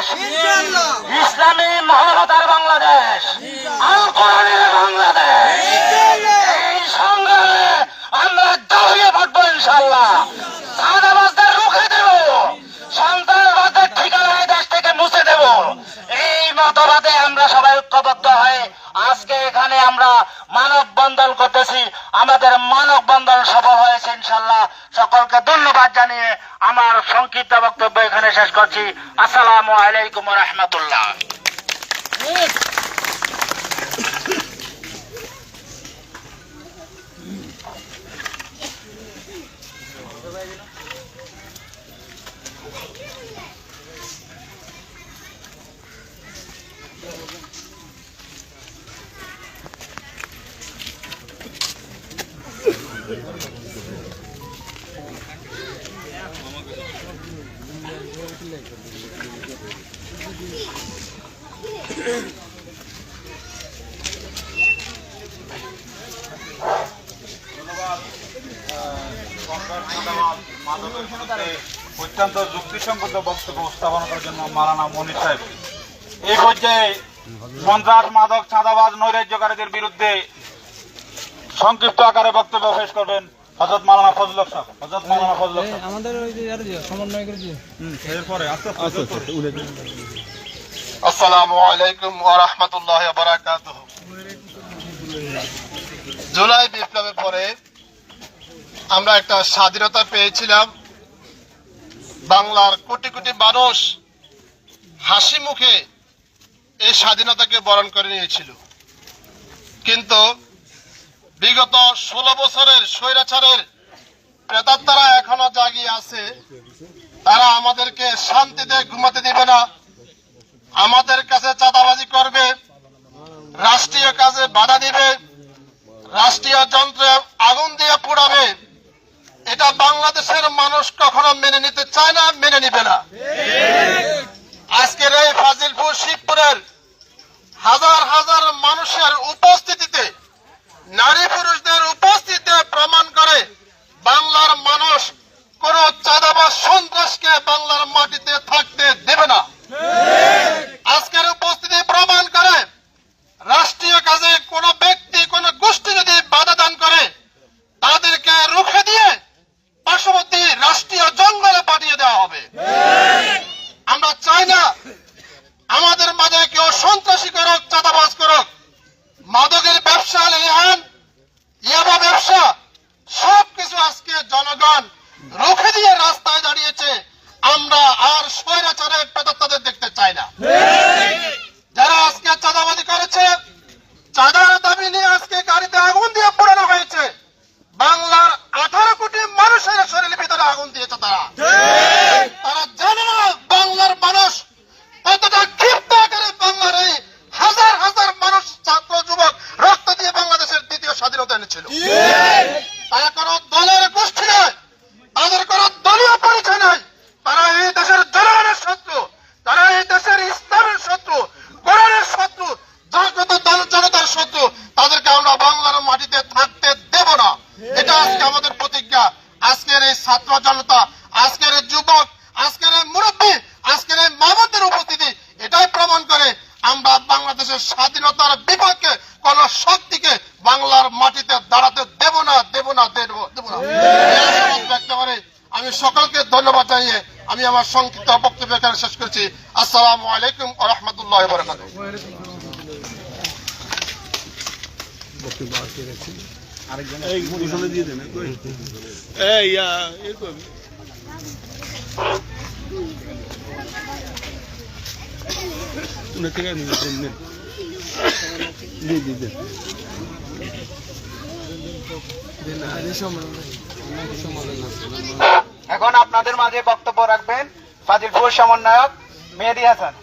বাংলাদেশ ইসলামী মানবতার বাংলাদেশ। আল কোরআনের বাংলাদেশ। এই সংগ্রামে আমরা দাঁড়িয়ে থাকব ইনশাল্লাহ রুখে দেব। সন্ত্রাসবাদের ঠিকানায় দেশ থেকে মুছে দেব। এই মতবাদে আমরা সবাই ঐক্যবদ্ধ হয়ে আজকে এখানে আমরা মানব বন্ধন করতেছি। আমাদের মানব বন্ধন সফল হয়েছে ইনশাল্লাহ সকলকে ধন্যবাদ জানিয়ে আমার সংক্ষিপ্ত বক্তব্য এখানে শেষ করছি। আসসালামু আলাইকুম রহমতুল্লাহ। অত্যন্ত যুক্তিসঙ্গত বক্তব্য উপস্থাপন করার জন্য মালানা মনির সাহেব। এই পর্যায়ে সন্ত্রাস মাদক চাঁদাবাজ নৈরাজ্যকারীদের বিরুদ্ধে সংক্ষিপ্ত আকারে বক্তব্য পেশ করবেন হজরত মালানা ফজলক সাহেব। হজরত মালানা ফজলক সাহেব। আমাদের ওই যে আর সমন্বয় করে যে এরপরে আস্তে আস্তে আসসালামু আলাইকুম ওয়া রাহমাতুল্লাহি ওয়া বারাকাতুহু। জুলাই বিপ্লবের পরে আমরা একটা স্বাধীনতা পেয়েছিলাম। বাংলার কোটি কোটি মানুষ হাসি মুখে এই স্বাধীনতাকে বরণ করে নিয়েছিল। কিন্তু বিগত ষোলো বছরের স্বৈরাচারের প্রেতাত্মারা এখনও জাগিয়ে আছে। তারা আমাদেরকে শান্তিতে ঘুমাতে দিবে না। আমাদের কাছে চাঁদাবাজি করবে, রাষ্ট্রীয় কাজে বাধা দিবে, রাষ্ট্রীয় যন্ত্রে আগুন দিয়ে পোড়াবে। এটা বাংলাদেশের মানুষ কখনো মেনে নিতে চায় না, মেনে নিবে না। আজকের এই ফাজিলপুর শিবপুরের হাজার হাজার মানুষের উপস্থিতিতে নারী পুরুষদের উপস্থিতি প্রমাণ করে বাংলার মানুষ কোন চাঁদাবাজ সন্ত্রাসকে বাংলার মাটিতে থাকতে দেবে না। আজকের উপস্থিতি প্রমাণ করে রাষ্ট্রীয় কাজে কোন ব্যক্তি, কোন গোষ্ঠী যদি বাধা দান করে, তাদেরকে রুখে দিয়ে পার্শ্ববর্তী রাষ্ট্রীয় জঙ্গলে পাঠিয়ে দেওয়া হবে। আমরা চাই না আমাদের মাঝে কেউ সন্ত্রাসী করুক, চাঁদাবাজ করুক মাদকের ব্যবসা লেহান ইয়াবা ব্যবসা। সবকিছু আজকে জনগণ রুখে দিয়ে রাস্তায় দাঁড়িয়েছে। আমরা আর স্বৈরাচারের পেতাত্তাদের দেখতে চাই না যারা আজকে চাঁদাবাজি করেছে চাঁদার দাবি নিয়ে আজকে গাড়িতে আগুন দিয়ে পোড়ানো হয়েছে বাংলার আঠারো কোটি মানুষের শরীরের ভিতরে আগুন দিয়েছে তারা তারা জানে না বাংলার মানুষ কতটা ক্ষিপ্ত আকারে বাংলার এই হাজার হাজার মানুষ ছাত্র যুবক রক্ত দিয়ে বাংলাদেশের দ্বিতীয় স্বাধীনতা এনেছিল তারা কোন দলের গোষ্ঠী নয় তাদের কোন দলীয় পরিচয় নাই তারা এই দেশের জনগণের শত্রু তারা এই দেশের ইসলামের শত্রু কোরআনের শত্রু জাগ্রত দল জনতার শত্রু তাদেরকে আমরা বাংলার মাটিতে থাকতে দেব না এটা আজকে আমাদের প্রতিজ্ঞা আজকের এই ছাত্র জনতা আজকের এই যুবক আজকের এই মুরব্বী আজকের এই মামাদের উপস্থিতি এটাই প্রমাণ করে আমরা বাংলাদেশের স্বাধীনতার বিপক্ষে কোন শক্তিকে বাংলার মাটিতে দাঁড়াতে দেব না দেব না দেব দেব না। আমি সকলকে ধন্যবাদ জানিয়ে আমি আমার সংক্ষিপ্ত বক্তব্য এখানে শেষ করছি। আসসালামু আলাইকুম রহমতুল্লাহ বরকাত এখন আপনাদের মাঝে বক্তব্য রাখবেন ফাজিলপুর সমন্বয়ক মেহেদি হাসান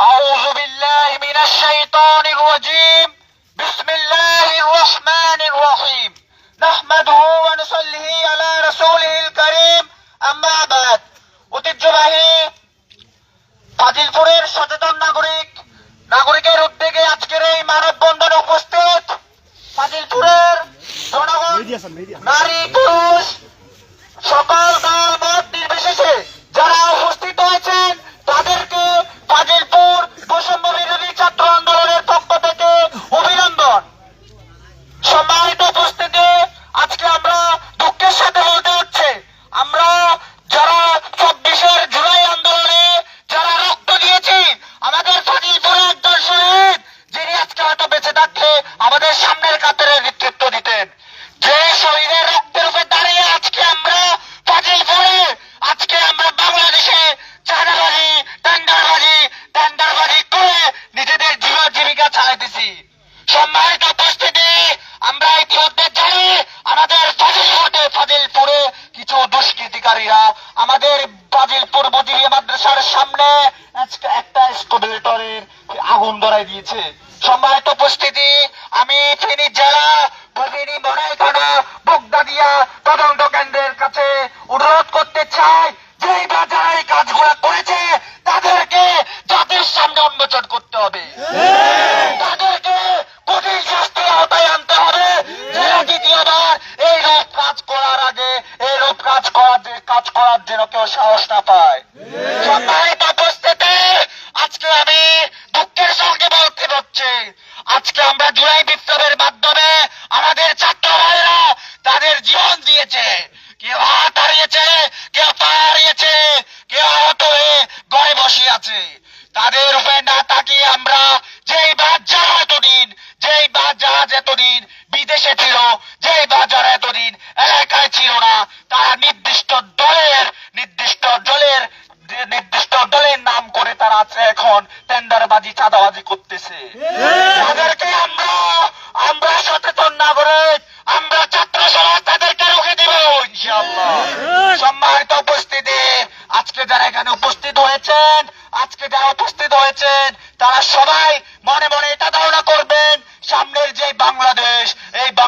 أعوذ بالله من الشيطان الرجيم بسم الله الرحمن الرحيم Maybe. Maybe. মাদ্রাসার সামনে আজকে একটা স্কোবিলেটরের আগুন ধরাই দিয়েছে। সম্মানিত উপস্থিতি, আমি ফেনী জেলা ফেনী বনাইখানা বগদাদিয়া তদন্ত কেন্দ্রের কাছে অনুরোধ করতে চাই দুঃখের সঙ্গে বলতে হচ্ছে আজকে আমরা জুলাই বিপ্লবের মাধ্যমে আমাদের ছাত্র ভাইরা তাদের জীবন দিয়েছে। কেউ হাত হারিয়েছে, কেউ পা হারিয়েছে, কেউ আহত হয়ে গড়ে বসে আছে। তাদের উপরে না তাকিয়ে আমরা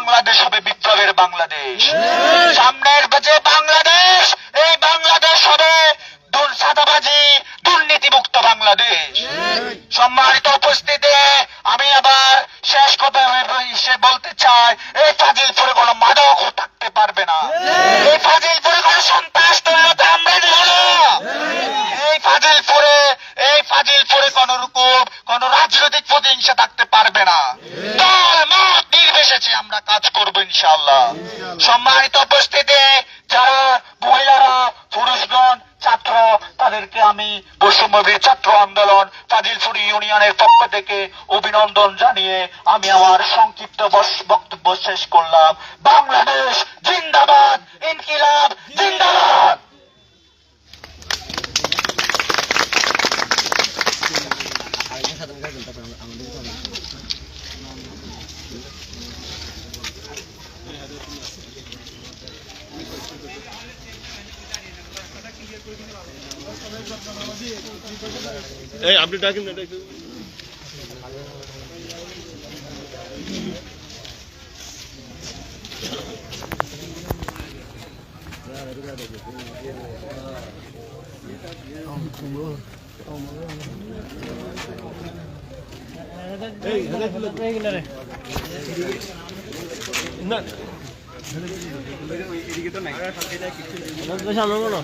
বাংলাদেশ হবে বিপ্লবের বাংলাদেশ। সামনের যে বাংলাদেশ এই বাংলাদেশ হবে দুর্সাদাবাজি দুর্নীতিমুক্ত বাংলাদেশ। সম্মানিত উপস্থিতি আমি আবার শেষ কথা হিসেবে বলতে চাই এই ফাজিলপুরে কোনো মাদক থাকতে পারবে না। সম্মানিত উপস্থিতি, যারা মহিলারা, পুরুষগণ, ছাত্র, তাদেরকে আমি বৈষম্যবীর ছাত্র আন্দোলন ফাজিলপুর ইউনিয়নের পক্ষ থেকে অভিনন্দন জানিয়ে আমি আমার সংক্ষিপ্ত বক্তব্য শেষ করলাম। বাংলাদেশ জিন্দাবাদ, ইনকিলাব জিন্দাবাদ এই আপনি ডাকেন না ডাকেন না সামনে বলো